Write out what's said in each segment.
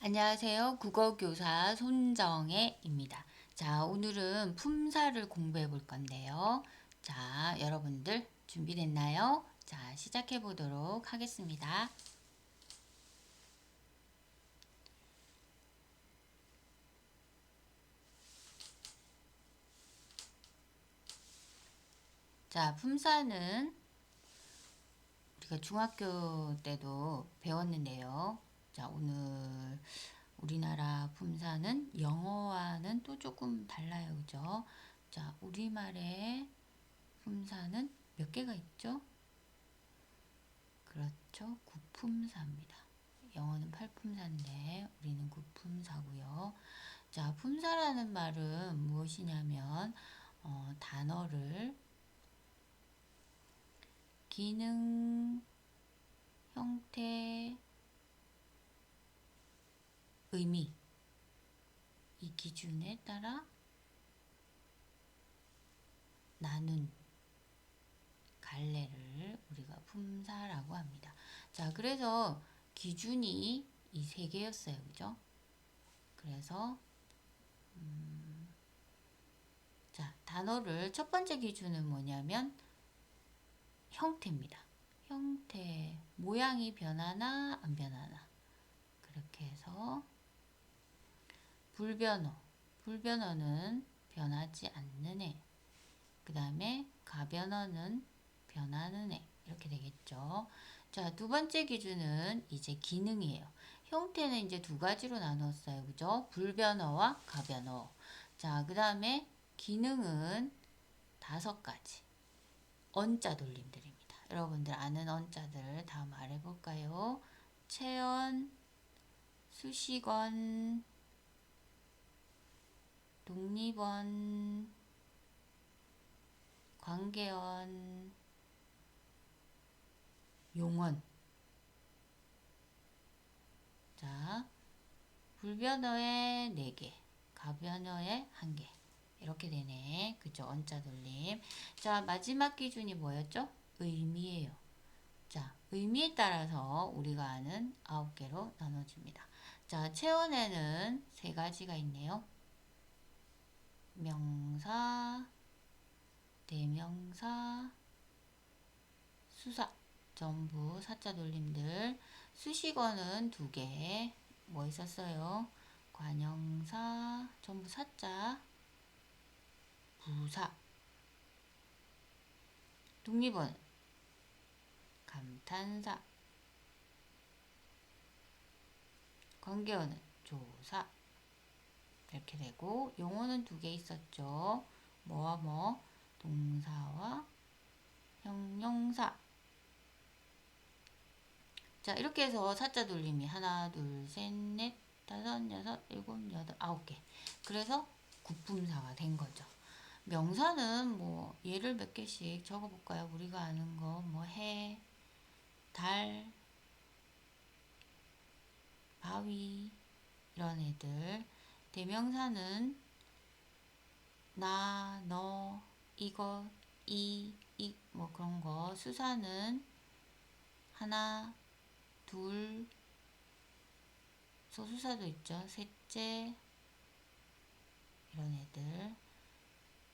안녕하세요. 국어교사 손정혜입니다. 자, 오늘은 품사를 공부해 볼 건데요. 자, 여러분들 준비됐나요? 자, 시작해 보도록 하겠습니다. 자, 품사는 우리가 중학교 때도 배웠는데요. 자, 오늘 우리나라 품사는 영어와는 또 조금 달라요. 그죠? 자, 우리말의 품사는 몇 개가 있죠? 그렇죠. 구품사입니다. 영어는 팔품사인데 우리는 구품사고요. 자, 품사라는 말은 무엇이냐면 어, 단어를 기능, 형태, 의미 이 기준에 따라 나눈 갈래를 우리가 품사라고 합니다. 자, 그래서 기준이 이 세 개였어요. 그죠? 그래서 음, 자, 단어를 첫 번째 기준은 뭐냐면 형태입니다. 형태, 모양이 변하나 안 변하나 그렇게 해서 불변어, 불변어는 변하지 않는 애. 그 다음에 가변어는 변하는 애. 이렇게 되겠죠. 자, 두 번째 기준은 이제 기능이에요. 형태는 이제 두 가지로 나눴어요. 그죠? 불변어와 가변어. 자, 그 다음에 기능은 다섯 가지. 언자 돌림들입니다. 여러분들 아는 언자들 다 말해볼까요? 체언, 수식원, 독립원, 관계원, 용언. 자, 불변어의 4개, 가변어의 1개. 이렇게 되네. 그죠? 언자 돌림. 자, 마지막 기준이 뭐였죠? 의미예요. 자, 의미에 따라서 우리가 아는 9개로 나눠집니다. 자, 체온에는 세 가지가 있네요. 명사, 대명사, 수사. 전부 사자 돌림들. 수식어는 두 개. 뭐 있었어요? 관형사, 전부 사자. 부사. 독립은 감탄사. 관계어는 조사. 이렇게 되고 용어는 두 개 있었죠. 뭐와 뭐 동사와 형용사. 자 이렇게 해서 사자 돌림이 하나 둘 셋 넷 다섯 여섯 일곱 여덟 아홉 개. 그래서 구품사가 된 거죠. 명사는 뭐 예를 몇 개씩 적어볼까요? 우리가 아는 거 뭐 해, 달, 바위 이런 애들. 대명사는 나, 너, 이것, 이, 이 뭐 그런 거. 수사는 하나, 둘, 소수사도 있죠. 셋째 이런 애들.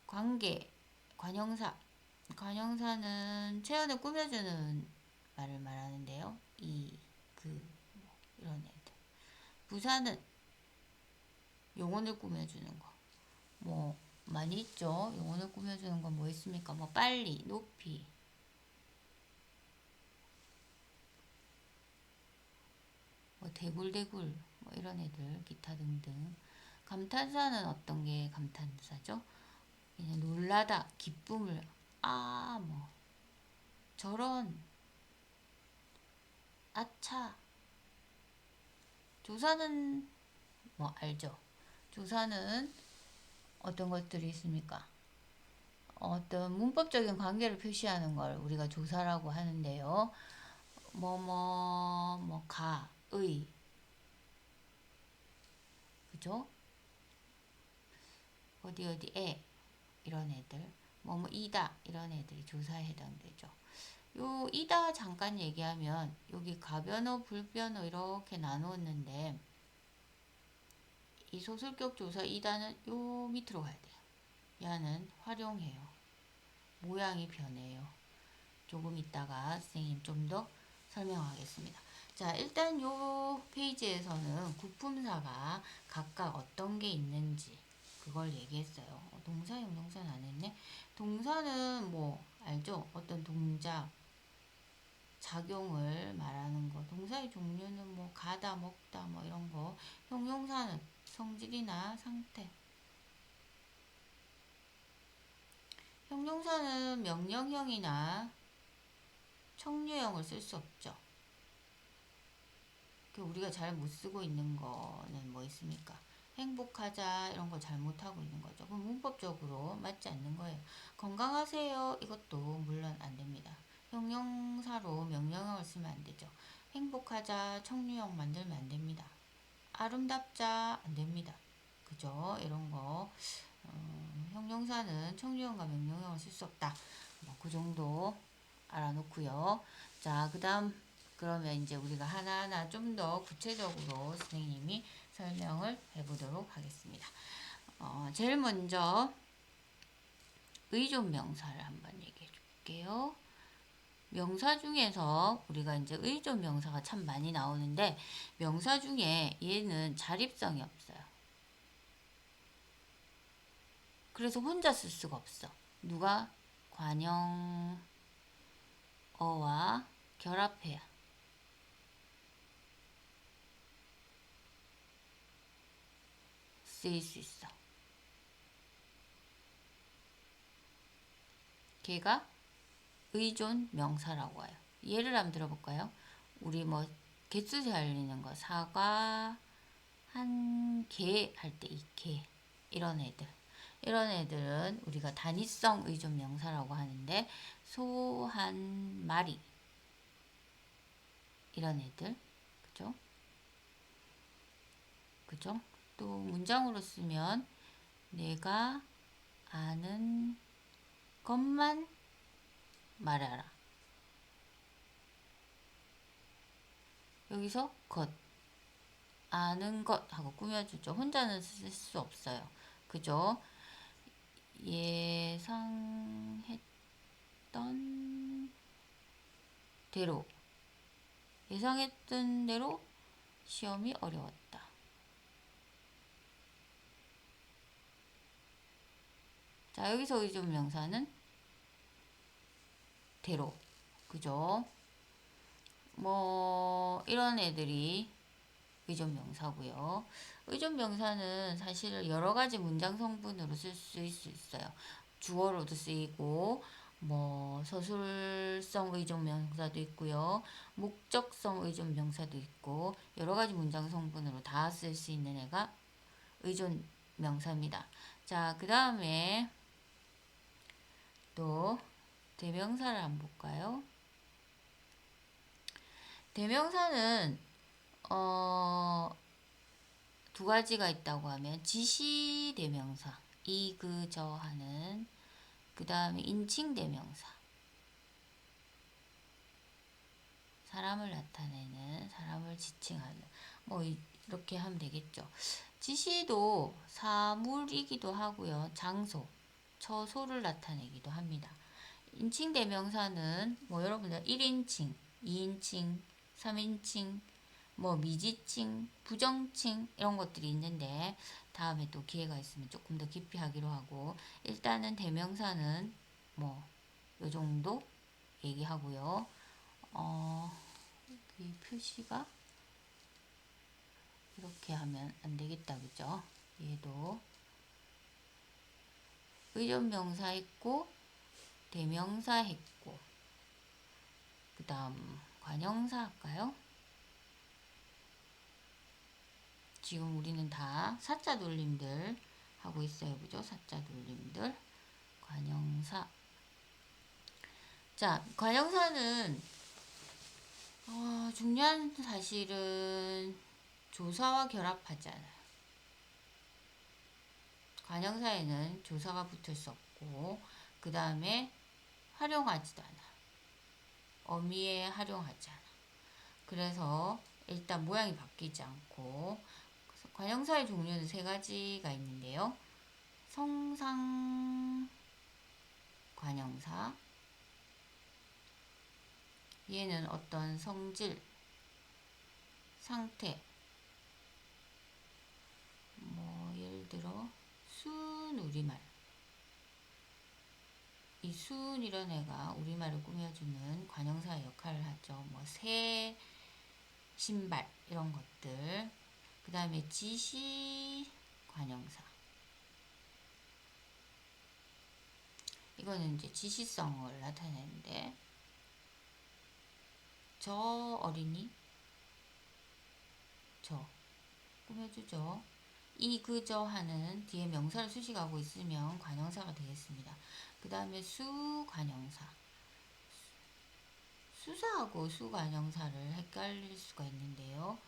관계, 관형사. 관형사는 체온을 꾸며주는 말을 말하는데요. 이, 그, 뭐 이런 애들. 부사는 용언을 꾸며주는 거. 뭐, 많이 있죠. 용언을 꾸며주는 건 뭐 있습니까? 뭐, 빨리, 높이. 뭐, 대굴대굴. 뭐, 이런 애들. 기타 등등. 감탄사는 어떤 게 감탄사죠? 그냥 놀라다, 기쁨을, 아, 뭐, 저런, 아차. 조사는, 뭐, 알죠? 조사는 어떤 것들이 있습니까? 어떤 문법적인 관계를 표시하는 걸 우리가 조사라고 하는데요. 뭐, 뭐, 뭐, 가, 의. 그죠? 어디, 어디, 에. 이런 애들 뭐뭐 이다 이런 애들이 조사에 해당되죠. 요 이다 잠깐 얘기하면 여기 가변어 불변어 이렇게 나누었는데 이 소설격 조사 이다는 요 밑으로 가야 돼요. 야는 활용해요. 모양이 변해요. 조금 있다가 선생님 좀 더 설명하겠습니다. 자, 일단 요 페이지에서는 구품사가 각각 어떤 게 있는지 그걸 얘기했어요. 어, 동사, 형용사는 안 했네. 동사는 뭐 알죠? 어떤 동작, 작용을 말하는 거. 동사의 종류는 뭐 가다, 먹다 뭐 이런 거. 형용사는 성질이나 상태. 형용사는 명령형이나 청류형을 쓸 수 없죠. 그 우리가 잘 못 쓰고 있는 거는 뭐 있습니까? 행복하자 이런 거 잘못하고 있는 거죠. 그럼 문법적으로 맞지 않는 거예요. 건강하세요 이것도 물론 안 됩니다. 형용사로 명령형을 쓰면 안 되죠. 행복하자 청류형 만들면 안 됩니다. 아름답자 안 됩니다. 그죠? 이런 거 어, 형용사는 청유형과 명령형을 쓸 수 없다. 뭐 그 정도 알아놓고요. 자, 그 다음 그러면 이제 우리가 하나하나 좀 더 구체적으로 선생님이 설명을 해보도록 하겠습니다. 어, 제일 먼저 의존 명사를 한번 얘기해 줄게요. 명사 중에서 우리가 이제 의존 명사가 참 많이 나오는데 명사 중에 얘는 자립성이 없어요. 그래서 혼자 쓸 수가 없어. 누가 관형 어와 결합해야. 쓰일 수 있어. 걔가 의존 명사라고 해요. 예를 한번 들어볼까요? 우리 뭐 개수 살리는 거 사과 한 개 할 때 이 개 이런 애들 이런 애들은 우리가 단위성 의존 명사라고 하는데 소 한 마리 이런 애들 그죠? 그죠? 또 문장으로 쓰면 내가 아는 것만 말하라. 여기서 것 아는 것 하고 꾸며주죠. 혼자는 쓸 수 없어요. 그죠? 예상했던 대로 예상했던 대로 시험이 어려웠다. 자, 여기서 의존 명사는 대로. 그죠? 뭐, 이런 애들이 의존 명사고요. 의존 명사는 사실 여러 가지 문장 성분으로 쓸 수 있어요. 주어로도 쓰이고 뭐 서술성 의존 명사도 있고요. 목적성 의존 명사도 있고 여러 가지 문장 성분으로 다 쓸 수 있는 애가 의존 명사입니다. 자, 그 다음에 또 대명사를 한번 볼까요? 대명사는 어, 두 가지가 있다고 하면 지시 대명사, 이 그 저 하는 그 다음에 인칭 대명사 사람을 나타내는 사람을 지칭하는 뭐 이렇게 하면 되겠죠. 지시도 사물이기도 하고요. 장소, 처소를 나타내기도 합니다. 인칭 대명사는 뭐 여러분들 1인칭, 2인칭, 3인칭, 뭐 미지칭, 부정칭 이런 것들이 있는데 다음에 또 기회가 있으면 조금 더 깊이 하기로 하고 일단은 대명사는 뭐 요 정도 얘기하고요. 어, 이 표시가 이렇게 하면 안 되겠다 그죠? 얘도 의존명사 했고 대명사 했고 그 다음 관형사 할까요? 지금 우리는 다 사자 돌림들 하고 있어요. 그죠? 사자 돌림들. 관형사. 자, 관형사는 어, 중요한 사실은 조사와 결합하잖아요. 관형사에는 조사가 붙을 수 없고 그 다음에 활용하지도 않아. 어미에 활용하지 않아. 그래서 일단 모양이 바뀌지 않고 관형사의 종류는 세 가지가 있는데요. 성상 관형사 얘는 어떤 성질, 상태 뭐 순 우리말 이 순이란 애가 우리말을 꾸며주는 관형사의 역할을 하죠. 뭐 새, 신발 이런 것들. 그 다음에 지시 관형사. 이거는 이제 지시성을 나타내는데 저 어린이 저 꾸며주죠. 이 그저 하는 뒤에 명사를 수식하고 있으면 관형사가 되겠습니다. 그 다음에 수관형사. 수사하고 수관형사를 헷갈릴 수가 있는데요.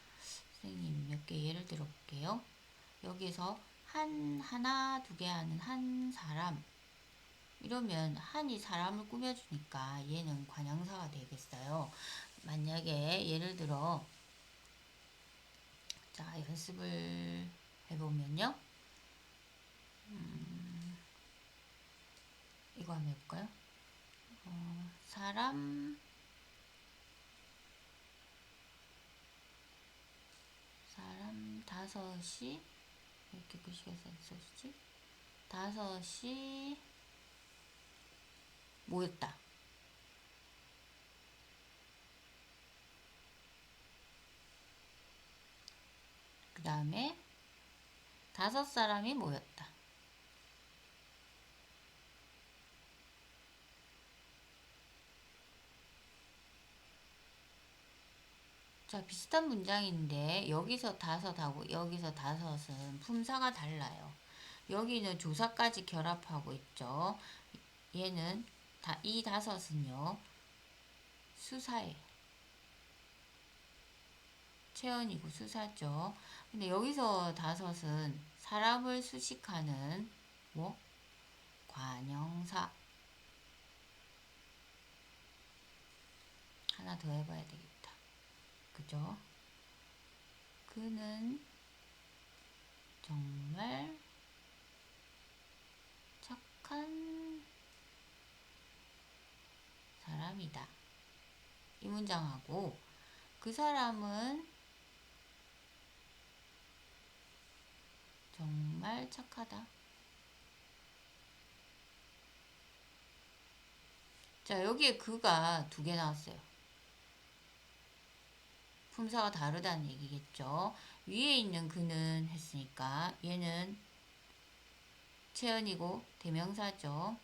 선생님 몇 개 예를 들어 볼게요. 여기서 한, 하나, 두 개 하는 한 사람. 이러면 한이 사람을 꾸며주니까 얘는 관형사가 되겠어요. 만약에 예를 들어 자 연습을 해보면요. 음, 이거 한번 해볼까요? 어, 사람 사람 다섯이 이렇게 글씨가 써있지? 다섯이 모였다. 그 다음에 다섯 사람이 모였다. 자, 비슷한 문장인데 여기서 다섯하고 여기서 다섯은 품사가 달라요. 여기는 조사까지 결합하고 있죠. 얘는 다, 이 다섯은요. 수사예요. 체언이고 수사죠. 근데 여기서 다섯은 사람을 수식하는 뭐 관형사 하나 더 해봐야 되겠다. 그죠? 그는 정말 착한 사람이다. 이 문장하고 그 사람은 정말 착하다. 자, 여기에 그가 두 개 나왔어요. 품사가 다르다는 얘기겠죠. 위에 있는 그는 했으니까 얘는 체언이고 대명사죠.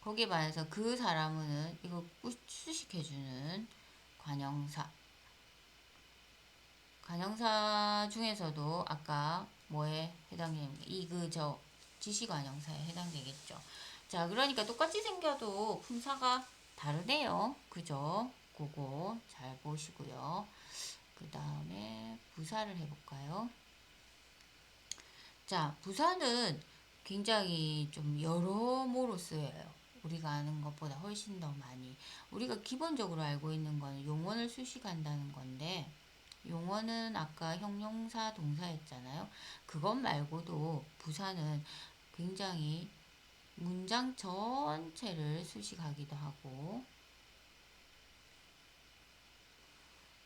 거기에 반해서 그 사람은 이거 수식해주는 관형사. 관형사 중에서도 아까 뭐에 해당됩니까? 이, 그, 저, 지시관형사에 해당되겠죠. 자, 그러니까 똑같이 생겨도 품사가 다르네요. 그죠? 그거 잘 보시고요. 그 다음에 부사를 해볼까요? 자, 부사는 굉장히 좀 여러모로 쓰여요. 우리가 아는 것보다 훨씬 더 많이. 우리가 기본적으로 알고 있는 거는 용언을 수식한다는 건데, 용언은 아까 형용사 동사였잖아요. 그것 말고도 부사는 굉장히 문장 전체를 수식하기도 하고,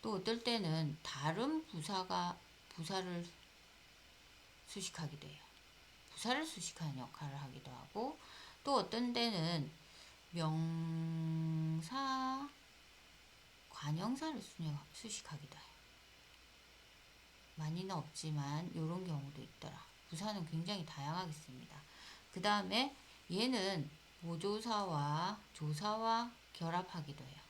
또 어떨 때는 다른 부사가 부사를 수식하기도 해요. 부사를 수식하는 역할을 하기도 하고 또 어떤 때는 명사 관형사를 수식하기도 해요. 많이는 없지만 이런 경우도 있더라. 부사는 굉장히 다양하게 습니다. 그 다음에 얘는 보조사와 조사와 결합하기도 해요.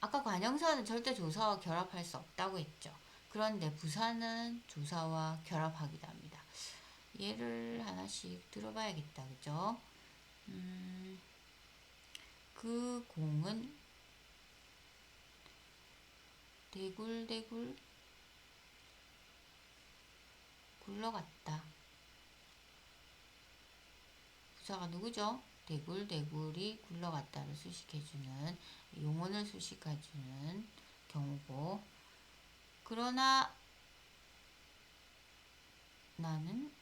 아까 관형사는 절대 조사와 결합할 수 없다고 했죠. 그런데 부사는 조사와 결합하기도 합니다. 예를 하나씩 들어봐야겠다. 그죠? 음, 그 공은 대굴대굴 굴러갔다. 부사가 누구죠? 대굴 대굴이 굴러갔다를 수식해주는 용언을 수식해주는 경우고 그러나 나는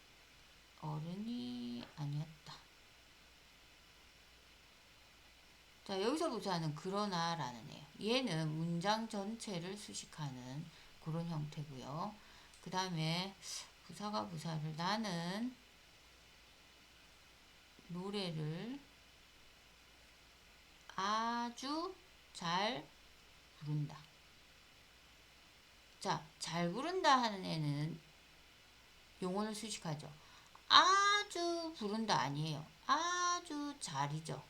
어른이 아니었다. 자, 여기서 부사는 그러나라는 애요. 얘는 문장 전체를 수식하는 그런 형태고요. 그 다음에 부사가 부사를 나는 노래를 아주 잘 부른다. 자, 잘 부른다 하는 애는 용어를 수식하죠. 아주 부른다 아니에요. 아주 잘이죠.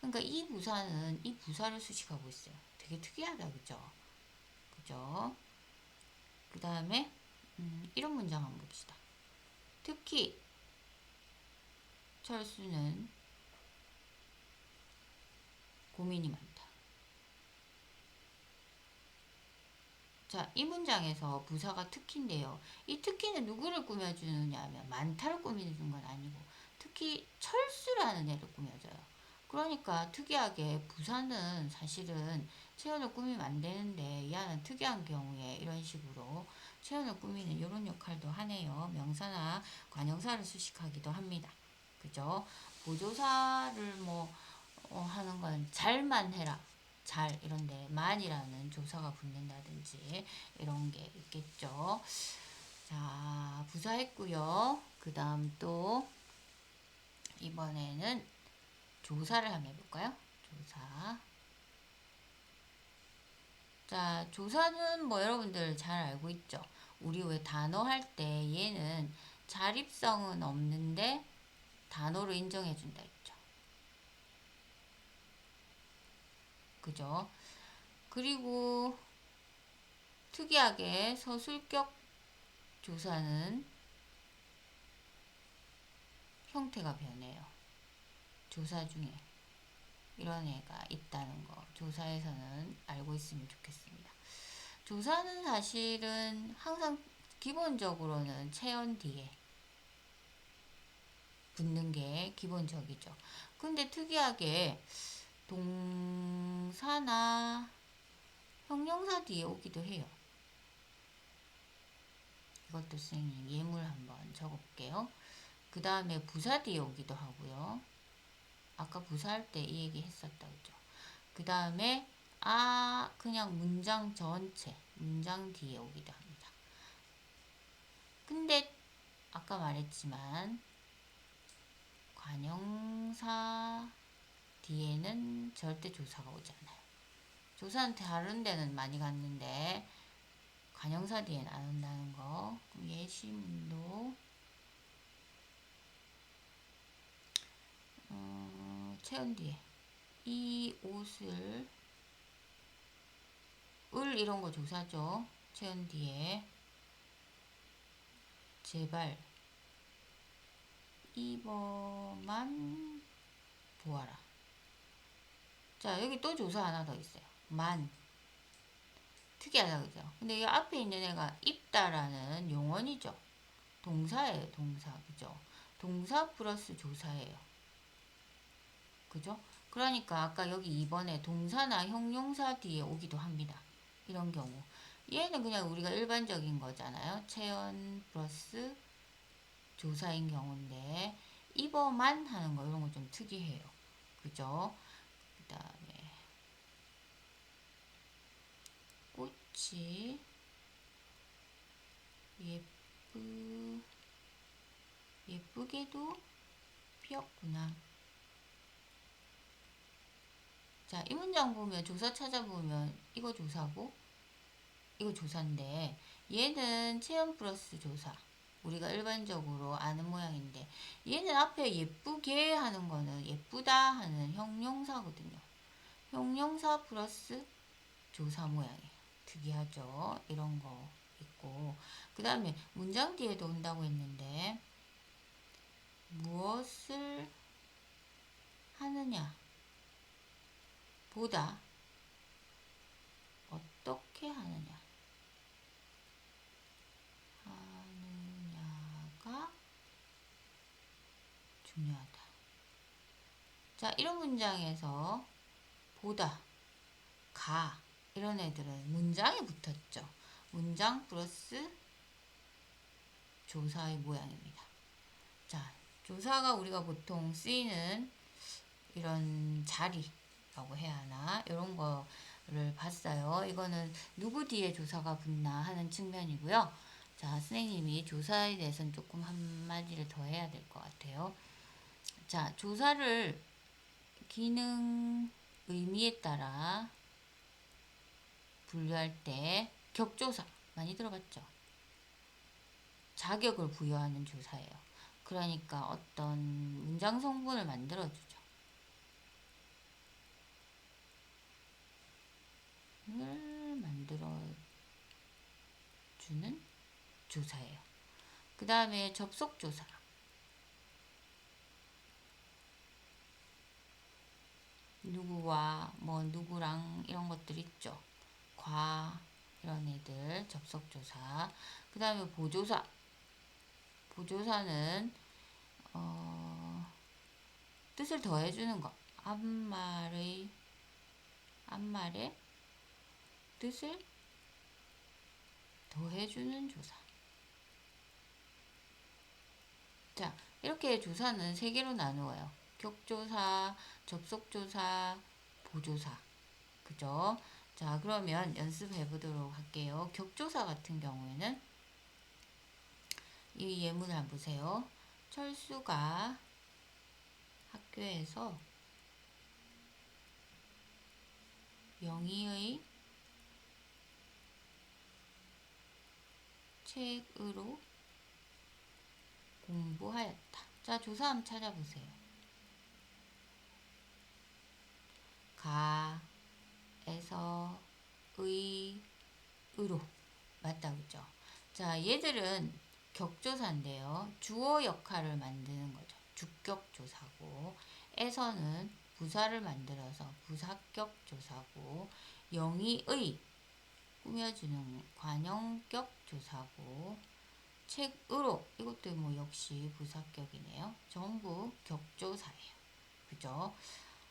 그러니까 이 부사는 이 부사를 수식하고 있어요. 되게 특이하다, 그죠? 그죠? 그 다음에 음, 이런 문장 한번 봅시다. 특히 철수는 고민이 많다. 자, 이 문장에서 부사가 특히인데요. 이 특히는 누구를 꾸며주느냐 하면 많다를 꾸미는 건 아니고 특히 철수라는 애를 꾸며줘요. 그러니까 특이하게 부사는 사실은 체온을 꾸미면 안 되는데 이 안은 특이한 경우에 이런 식으로 체온을 꾸미는 이런 역할도 하네요. 명사나 관형사를 수식하기도 합니다. 그죠? 보조사를 뭐 어, 하는 건 잘만 해라. 잘 이런데 만이라는 조사가 붙는다든지 이런 게 있겠죠. 자, 부사했고요. 그 다음 또 이번에는 조사를 한번 해볼까요? 조사. 자, 조사는 뭐 여러분들 잘 알고 있죠? 우리 왜 단어 할 때 얘는 자립성은 없는데 단어로 인정해준다 했죠. 그죠? 그리고 특이하게 서술격 조사는 형태가 변해요. 조사 중에 이런 애가 있다는 거 조사에서는 알고 있으면 좋겠습니다. 조사는 사실은 항상 기본적으로는 체온 뒤에 붙는 게 기본적이죠. 근데 특이하게 동사나 형용사 뒤에 오기도 해요. 이것도 선생님 예물 한번 적어볼게요. 그 다음에 부사 뒤에 오기도 하고요. 아까 부사할 때 이 얘기 했었다 그죠? 그 다음에 아 그냥 문장 전체 문장 뒤에 오기도 합니다. 근데 아까 말했지만 관형사 뒤에는 절대 조사가 오지 않아요. 조사는 다른 데는 많이 갔는데 관형사 뒤에는 안 온다는 거. 예시문도 어, 체온 뒤에 이 옷을 을 이런 거 조사죠. 체온 뒤에 제발 입어만 보아라. 자, 여기 또 조사 하나 더 있어요. 만. 특이하다, 그죠? 근데 이 앞에 있는 애가 입다라는 용언이죠. 동사예요, 동사. 그죠? 동사 플러스 조사예요. 그죠? 그러니까 아까 여기 2번에 동사나 형용사 뒤에 오기도 합니다. 이런 경우. 얘는 그냥 우리가 일반적인 거잖아요. 체언 플러스 조사인 경우인데 입어만 하는 거 이런 거 좀 특이해요. 그죠? 그 다음에 꽃이 예쁘 예쁘게도 피었구나. 자, 이 문장 보면 조사 찾아보면 이거 조사고 이거 조사인데 얘는 체험 플러스 조사. 우리가 일반적으로 아는 모양인데 얘는 앞에 예쁘게 하는 거는 예쁘다 하는 형용사거든요. 형용사 플러스 조사 모양이에요. 특이하죠. 이런 거 있고 그 다음에 문장 뒤에도 온다고 했는데 무엇을 하느냐 보다 어떻게 하느냐 하느냐가 중요하다. 자, 이런 문장에서 보다, 가 이런 애들은 문장에 붙었죠. 문장 플러스 조사의 모양입니다. 자, 조사가 우리가 보통 쓰이는 이런 자리 라고 해야 하나 이런 거를 봤어요. 이거는 누구 뒤에 조사가 붙나 하는 측면이고요. 자, 선생님이 조사에 대해서는 조금 한마디를 더 해야 될 것 같아요. 자, 조사를 기능 의미에 따라 분류할 때 격조사 많이 들어봤죠? 자격을 부여하는 조사예요. 그러니까 어떤 문장 성분을 만들어주죠. 을 만들어주는 조사예요. 그 다음에 접속조사. 누구와 뭐 누구랑 이런 것들 있죠. 과 이런 애들 접속조사. 그 다음에 보조사. 보조사는 어, 뜻을 더해주는 것. 앞말의 앞말의 뜻을 더해주는 조사. 자, 이렇게 조사는 세 개로 나누어요. 격조사, 접속조사, 보조사. 그죠? 자, 그러면 연습해 보도록 할게요. 격조사 같은 경우에는 이 예문을 한번 보세요. 철수가 학교에서 영희의 책으로 공부하였다. 자, 조사 한번 찾아보세요. 가, 에서, 의, 으로. 맞다, 그죠? 자, 얘들은 격조사인데요. 주어 역할을 만드는 거죠. 주격 조사고, 에서는 부사를 만들어서 부사격 조사고, 영의의 꾸며주는 관형격 조사고, 책으로 이것도 뭐 역시 부사격이네요. 전부 격조사예요. 그죠?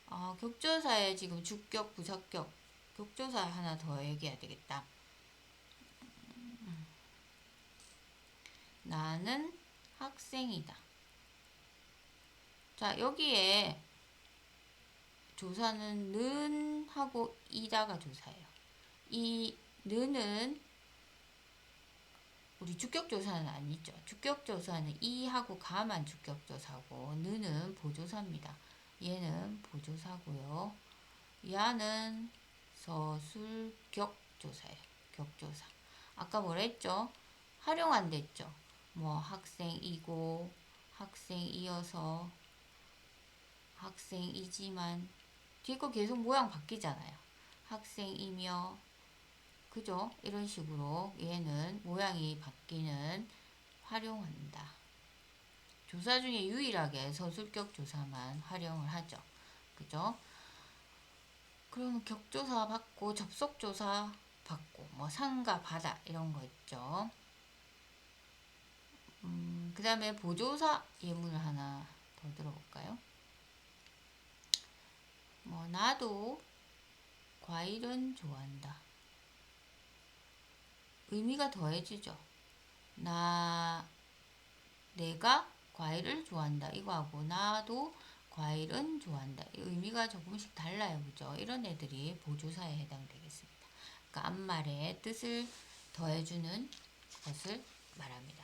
어, 격조사에 지금 주격, 부사격, 격조사 하나 더 얘기해야 되겠다. 나는 학생이다. 자, 여기에 조사는 는 하고 이다가 조사예요. 이 는은 우리 주격조사는 아니죠. 주격조사는 이하고 가만 주격조사고 는은 보조사입니다. 얘는 보조사고요. 야는 서술격조사예요. 격조사. 아까 뭐라 했죠? 활용한다 했죠. 뭐 학생이고 학생이어서 학생이지만 뒤에 거 계속 모양 바뀌잖아요. 학생이며 그죠? 이런 식으로 얘는 모양이 바뀌는 활용한다. 조사 중에 유일하게 서술격 조사만 활용을 하죠. 그죠? 그럼 격조사 받고 접속조사 받고 뭐 상가 바다 이런 거 있죠. 음, 그 다음에 보조사 예문을 하나 더 들어볼까요? 뭐 나도 과일은 좋아한다. 의미가 더해지죠. 나 내가 과일을 좋아한다. 이거하고 나도 과일은 좋아한다. 의미가 조금씩 달라요. 그죠? 이런 애들이 보조사에 해당되겠습니다. 그러니까 앞말에 뜻을 더해주는 것을 말합니다.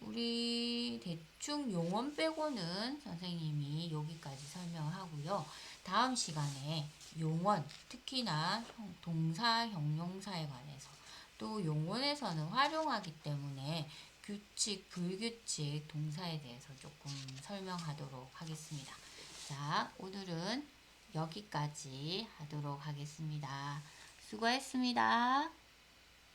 우리 대충 용언 빼고는 선생님이 여기까지 설명하고요. 다음 시간에 용언, 특히나 동사, 형용사에 관해서 또 용언에서는 활용하기 때문에 규칙, 불규칙 동사에 대해서 조금 설명하도록 하겠습니다. 자, 오늘은 여기까지 하도록 하겠습니다. 수고했습니다.